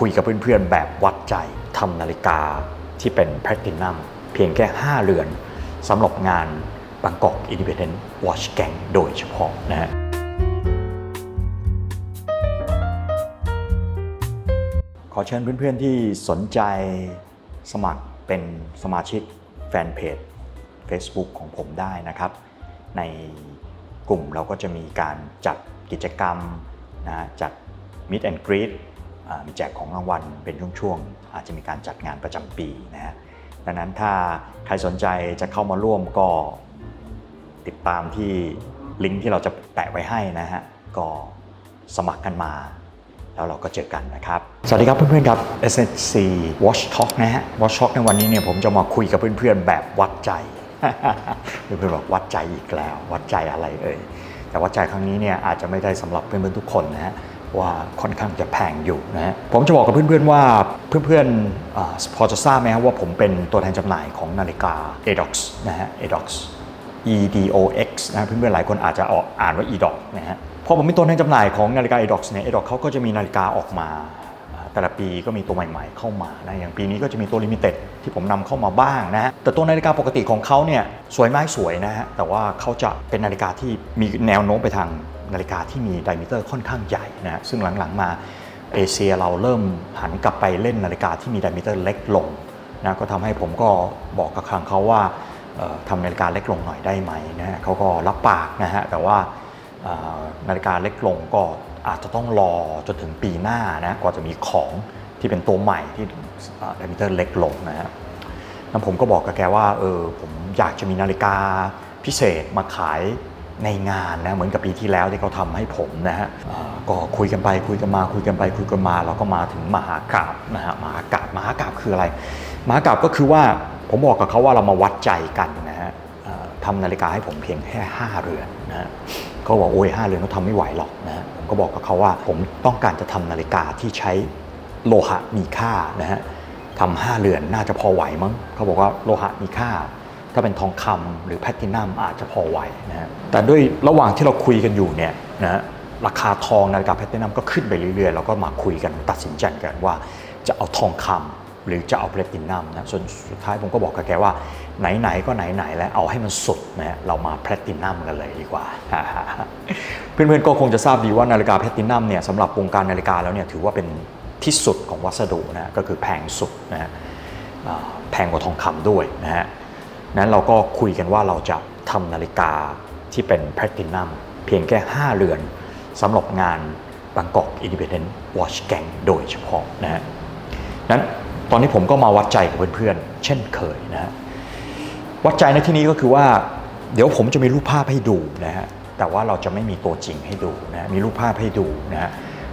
คุยกับเพื่อนๆ แบบวัดใจทำนาฬิกาที่เป็นแพลตินัมเพียงแค่ 5 เรือนสำหรับงานบางกอก Independent Watch Gang โดยเฉพาะนะฮะขอเชิญเพื่อนๆที่สนใจสมัครเป็นสมาชิกแฟนเพจ Facebook ของผมได้นะครับ ในกลุ่มเราก็จะมีการจัดกิจกรรมนะจัด Meet and Greet มีแจกของรางวัลเป็นช่วงๆ อาจจะมีการจัดงานประจำปีนะฮะดังนั้นถ้าใครสนใจจะเข้ามาร่วมก็ติดตามที่ลิงก์ที่เราจะแปะไว้ให้นะฮะก็สมัครกันมา แล้วเราก็เจอกันนะครับ สวัสดีครับเพื่อนๆครับ SNC Watch Talk นะฮะ Watch Talk ในวันนี้เนี่ยผมจะมาคุยกับเพื่อนๆ แบบวัดใจเพื่อนๆบอกวัดใจอีกแล้ว วัดใจอะไรเอ่ยแต่วัดใจครั้งนี้เนี่ยอาจจะไม่ได้สำหรับเพื่อนๆทุกคนนะฮะ ว่าค่อนข้างจะแพงอยู่นะฮะผมจะบอกกับเพื่อนๆว่าเพื่อนๆอพอจะทราบไหมครับว่าผมเป็นตัวแทนจำหน่ายของนาฬิกา ADOX นะฮะ ADOX EDOX นะเพื่อนๆหลายคนอาจจะออกอ่านว่า EDOX นะฮะพอผมเป็นตัวแทนจำหน่ายของนาฬิกา ADOX เนี่ย ADOX เขาก็จะมีนาฬิกาออกมา แต่ละปีก็มีตัวใหม่ๆ เข้ามานะอย่างปีนี้ก็จะมีตัวลิมิเต็ดที่ผมนำเข้ามาบ้างนะฮะแต่ตัวนาฬิกาปกติของเขาเนี่ยสวยไหมสวยนะฮะแต่ว่าเขาจะเป็นนาฬิกาที่มีแนวโน้มไปทาง นาฬิกาที่มีไดมิเตอร์ค่อนข้างใหญ่นะซึ่งหลังๆมาเอเชียเราเริ่มหันกลับไปเล่นนาฬิกาที่มีไดมิเตอร์เล็กลงนะก็ทำให้ผมก็บอกกับทางเขาว่าเอ่อทำนาฬิกาเล็กลงหน่อยได้ไหมนะเขาก็รับปากนะฮะแต่ว่านาฬิกาเล็กลงก็อาจจะต้องรอจนถึงปีหน้านะกว่าจะมีของที่เป็นตัวใหม่ที่ไดมิเตอร์เล็กลงนะฮะแล้วผมก็บอกกับแกว่าเออผมอยากจะมีนาฬิกาพิเศษมาขาย ในงานนะเหมือนกับปีที่แล้วที่เขาทำให้ผมนะฮะก็คุยกันไปคุยกันมาคุยกันไปคุยกันมาเราก็มาถึงมหากราบนะฮะมหากราบมหากราบคืออะไร มหากราบก็คือว่าผมบอกกับเขาว่าเรามาวัดใจกันนะฮะทำนาฬิกาให้ผมเพียงแค่5เรือนนะฮะเขาบอกโอ้ยห้าเรือนเขาทำไม่ไหวหรอกนะฮะผมก็บอกกับเขาว่าผมต้องการจะทำนาฬิกาที่ใช้โลหะมีค่านะฮะทำห้าเรือนน่าจะพอไหวมั้งเขาบอกว่าโลหะมีค่า ถ้าเป็นทองคำหรือแพลตินัมอาจจะพอไหวนะฮะแต่ด้วยระหว่างที่เราคุยกันอยู่เนี่ยนะฮะราคาทองนาฬิกาแพลตินัมก็ขึ้นไปเรื่อยๆเราก็มาคุยกันตัดสินใจกันว่าจะเอาทองคำหรือจะเอาแพลตินัมนะส่วนสุดท้ายผมก็บอกกับแกว่าไหนๆก็ไหนๆแล้วเอาให้มันสุดนะฮะเรามาแพลตินัมกันเลยดีกว่า เพื่อนๆก็คงจะทราบดีว่านาฬิกาแพลตินัมเนี่ยสำหรับวงการนาฬิกาแล้วเนี่ยถือว่าเป็นที่สุดของวัสดุนะก็คือแพงสุดนะฮะแพงกว่าทองคำด้วยนะฮะ นั้นเราก็คุยกันว่าเราจะทำนาฬิกาที่เป็นแพลตินัมเพียงแค่ 5 เรือนสำหรับงานบางกอก Independent Watch Gang โดยเฉพาะนะฮะนั้นตอนนี้ผมก็มาวัดใจกับเพื่อนๆ เช่นเคยนะฮะวัดใจในที่นี้ก็คือว่า เดี๋ยวผมจะมีรูปภาพให้ดูนะฮะแต่ว่าเราจะไม่มีตัวจริงให้ดูนะมีรูปภาพให้ดูนะฮะ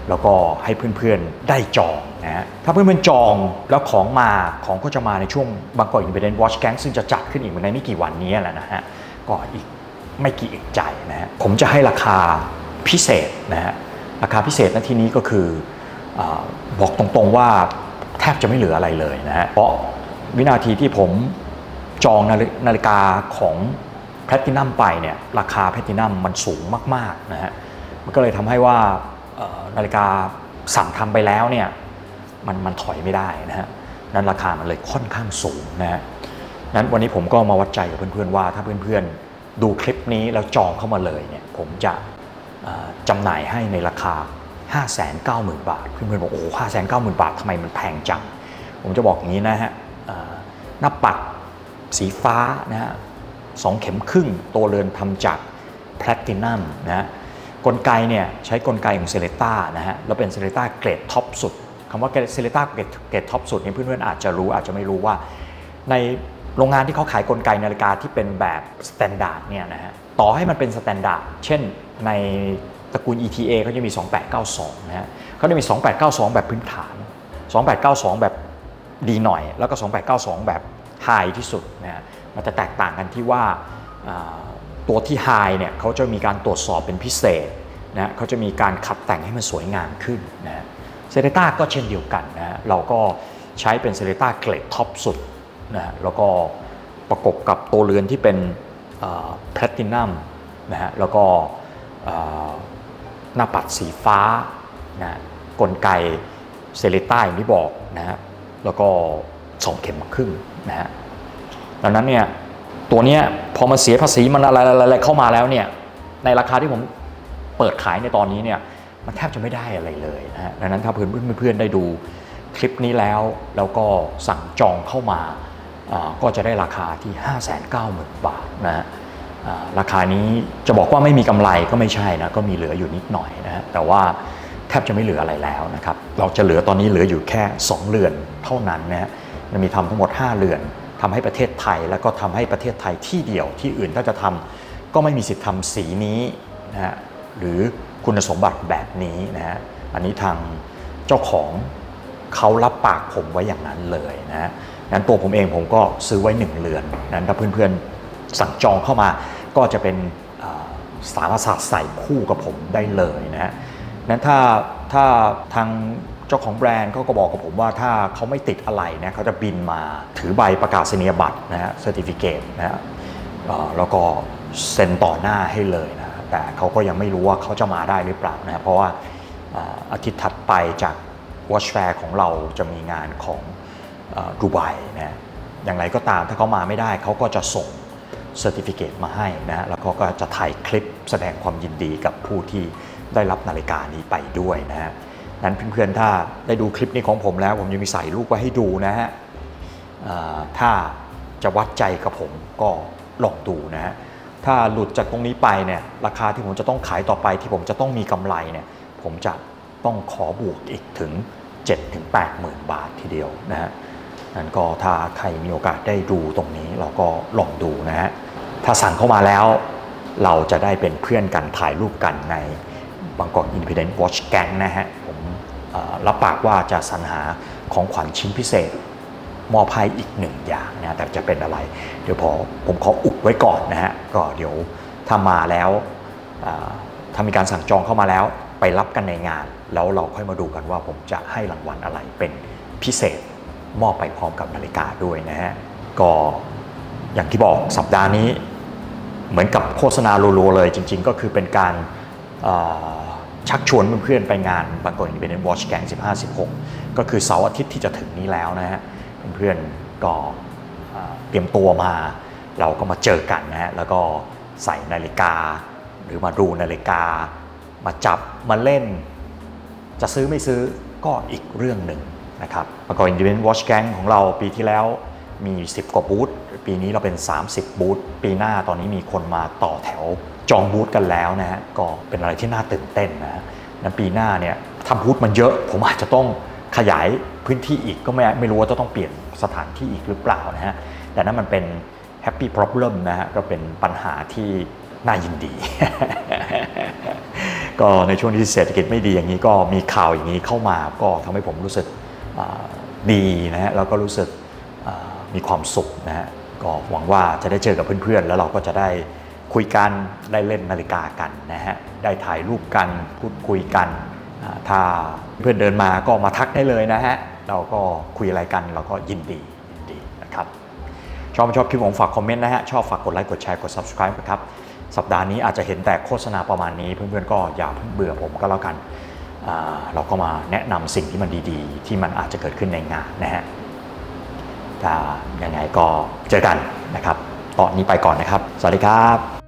แล้วก็ให้เพื่อนๆได้จองนะฮะถ้าเพื่อนๆจองแล้วของมาของก็จะมาในช่วงบางกอก Independent Watch Gang ซึ่งจะจัดขึ้นอีกในไม่กี่วันนี้แหละนะฮะก็อีกไม่กี่อึดใจนะฮะผมจะให้ราคาพิเศษนะฮะราคาพิเศษในที่นี้ก็คืออบอกตรงๆว่าแทบจะไม่เหลืออะไรเลยนะฮะเพราะวินาทีที่ผมจองนาฬิกาของแพลตินัมไปเนี่ยราคาแพลตินัมมันสูงมากๆนะฮะมันก็เลยทำให้ว่า นาฬิกาสั่งทำไปแล้วเนี่ยมันมันถอยไม่ได้นะฮะนั้นราคามันเลยค่อนข้างสูงนะฮะนั้นวันนี้ผมก็มาวัดใจกับเพื่อนๆว่า ถ้าเพื่อนๆดูคลิปนี้แล้วจองเข้ามาเลยเนี่ยผมจะจำหน่ายให้ในราคา 590,000 บาท เพื่อนๆบอกโอ้ห้าแสนเก้าหมื่นบาททำไมมันแพงจัง ผมจะบอกอย่างนี้นะฮะหน้าปัดสีฟ้านะฮะสองเข็มครึ่งตัวเรือนทำจากแพลตินัมนะฮะ กลไกเนี่ยใช้กลไกของเซเลต้านะฮะแล้วเป็นเซเลต้าเกรดท็อปสุดคำว่าเซเลต้าเกรดท็อปสุดนี่เพื่อนๆอาจจะรู้อาจจะไม่รู้ว่า ในโรงงานที่เขาขายกลไกนาฬิกาที่เป็นแบบสแตนดาร์ดเนี่ยนะฮะต่อให้มันเป็นสแตนดาร์ดเช่นในตระกูล ETA เขาจะมี 2892 นะฮะเขาจะมี 2892 แบบพื้นฐาน 2892 แบบดีหน่อย แล้วก็ 2892 แบบไฮที่สุดนะฮะมันจะแตกต่างกันที่ว่า ตัวที่ไฮเนี่ยเขาจะมีการตรวจสอบเป็นพิเศษนะฮะเขาจะมีการขัดแต่งให้มันสวยงามขึ้นนะฮะเซเลต้าก็เช่นเดียวกันนะฮะเราก็ใช้เป็นเซเลต้าเกรดท็อปสุดนะฮะแล้วก็ประกบกับตัวเรือนที่เป็นแพลตินัมนะฮะแล้วก็หน้าปัดสีฟ้านะกลไกเซเลต้าอย่างที่บอกนะฮะแล้วก็สองเข็มครึ่งนะฮะดังนั้นเนี่ย ตัวเนี้ยพอมาเสียภาษีมันอะไรอะไรเข้ามาแล้วเนี่ยในราคาที่ผมเปิดขายในตอนนี้เนี่ยมันแทบจะไม่ได้อะไรเลยนะฮะดังนั้นถ้าเพื่อนเพื่อนได้ดูคลิปนี้แล้วแล้วก็สั่งจองเข้ามาก็จะได้ราคาที่ 590,000 บาทนะฮะราคานี้จะบอกว่าไม่มีกำไรก็ไม่ใช่นะก็มีเหลืออยู่นิดหน่อยนะฮะแต่ว่าแทบจะไม่เหลืออะไรแล้วนะครับเราจะเหลือตอนนี้เหลืออยู่แค่ 2 เรือนเท่านั้นนะฮะมีทำทั้งหมด 5 เรือน ทำให้ประเทศไทย แล้วก็ทำให้ประเทศไทยที่เดียวที่อื่นถ้าจะทำก็ไม่มีสิทธิ์ทำสีนี้นะฮะหรือคุณสมบัติแบบนี้นะฮะอันนี้ทางเจ้าของเขารับปากผมไว้อย่างนั้นเลยนะฮะงั้นตัวผมเองผมก็ซื้อไว้หนึ่งเรือนนั้นถ้าเพื่อนๆสั่งจองเข้ามาก็จะเป็นสามารถใส่คู่กับผมได้เลยนะฮะนั้นถ้าถ้าทาง จ้าของแบรนด์เขาก็บอกกับผมว่าถ้าเขาไม่ติดอะไรนะเขาจะบินมาถือใบประกาศนียบัตรนะฮะเซอร์ติฟิเคตนะฮะแล้วก็เซ็นต่อหน้าให้เลยนะแต่เขาก็ยังไม่รู้ว่าเขาจะมาได้หรือเปล่านะฮะเพราะว่าอาทิตย์ถัดไปจาก Watch Fair ของเราจะมีงานของอดูไบนะอย่างไรก็ตามถ้าเขามาไม่ได้เขาก็จะส่งเซอร์ติฟิเคตมาให้นะแล้วก็จะถ่ายคลิปแสดงความยินดีกับผู้ที่ได้รับนาฬิกานี้ไปด้วยนะฮะ นั้นเพื่อนๆถ้าได้ดูคลิปนี้ของผมแล้ว ผมยังมีใส่รูปไว้ให้ดูนะฮะถ้าจะวัดใจกับผมก็ลองดูนะฮะถ้าหลุดจากตรงนี้ไปเนี่ยราคาที่ผมจะต้องขายต่อไปที่ผมจะต้องมีกำไรเนี่ยผมจะต้องขอบวกอีกถึง 7-8หมื่นบาททีเดียวนะฮะนั่นก็ถ้าใครมีโอกาสได้ดูตรงนี้เราก็ลองดูนะฮะถ้าสั่งเข้ามาแล้ว เราจะได้เป็นเพื่อนกันถ่ายรูปกันในบางกอก Independent Watch Gang นะฮะผม รับปากว่าจะสรรหาของขวัญชิ้นพิเศษมอบให้อีกหนึ่งอย่างนะแต่จะเป็นอะไร เดี๋ยวพอผมขออุบไว้ก่อนนะฮะก็เดี๋ยวถ้ามาแล้วถ้ามีการสั่งจองเข้ามาแล้วไปรับกันในงาน แล้วเราค่อยมาดูกันว่าผมจะให้รางวัลอะไรเป็นพิเศษมอบไปพร้อมกับนาฬิกาด้วยนะฮะก็อย่างที่บอกสัปดาห์นี้ เหมือนกับโฆษณารัวๆเลยจริง ๆ ก็คือเป็นการ ชักชวนเพื่อนๆไปงานบางกอกอินดิเพนเดนต์วอชแกง15-16 ก็คือเสาร์อาทิตย์ที่จะถึงนี้แล้วนะฮะเพื่อนๆก็เตรียมตัวมา เราก็มาเจอกันนะฮะแล้วก็ใส่นาฬิกา หรือมาดูนาฬิกา มาจับมาเล่น จะซื้อไม่ซื้อก็อีกเรื่องหนึ่งนะครับแล้วก็ Independent Watch Gang ของเราปีที่แล้ว มี 10 กว่าบูธปีนี้เราเป็น 30 บูธปีหน้าตอนนี้มีคนมาต่อแถวจองบูธกันแล้วนะฮะก็เป็นอะไรที่น่าตื่นเต้นนะฮะนั้นปีหน้าเนี่ยทำบูธมันเยอะผมอาจจะต้องขยายพื้นที่อีกก็ไม่ไม่รู้ว่าจะต้องเปลี่ยนสถานที่อีกหรือเปล่านะฮะแต่นั้นมันเป็น Happy Problem นะฮะก็เป็นปัญหาที่น่ายินดี ก็ในช่วงที่เศรษฐกิจไม่ดีอย่างนี้ก็มีข่าวอย่างนี้เข้ามาก็ทำให้ผมรู้สึกดีนะฮะแล้วก็รู้สึก มีความสุขนะฮะก็หวังว่าจะได้เจอกับเพื่อนๆ แล้วเราก็จะได้คุยกันได้เล่นนาฬิกากันนะฮะได้ถ่ายรูปกันพูดคุยกัน ถ้าเพื่อนเดินมาก็มาทักได้เลยนะฮะเราก็คุยอะไรกันเราก็ยินดียินดีนะครับชอบไม่ชอบคลิปผมฝากคอมเมนต์นะฮะชอบฝากกดไลค์กดแชร์กด subscribe นะครับสัปดาห์นี้อาจจะเห็นแต่โฆษณาประมาณนี้เพื่อนๆก็อย่าเพิ่งเบื่อผมก็แล้วกันเราก็มาแนะนำสิ่งที่มันดีๆ ที่มันอาจจะเกิดขึ้นในงานนะฮะ ถ้ายังไงก็เจอกันนะครับ ตอนนี้ไปก่อนนะครับ สวัสดีครับ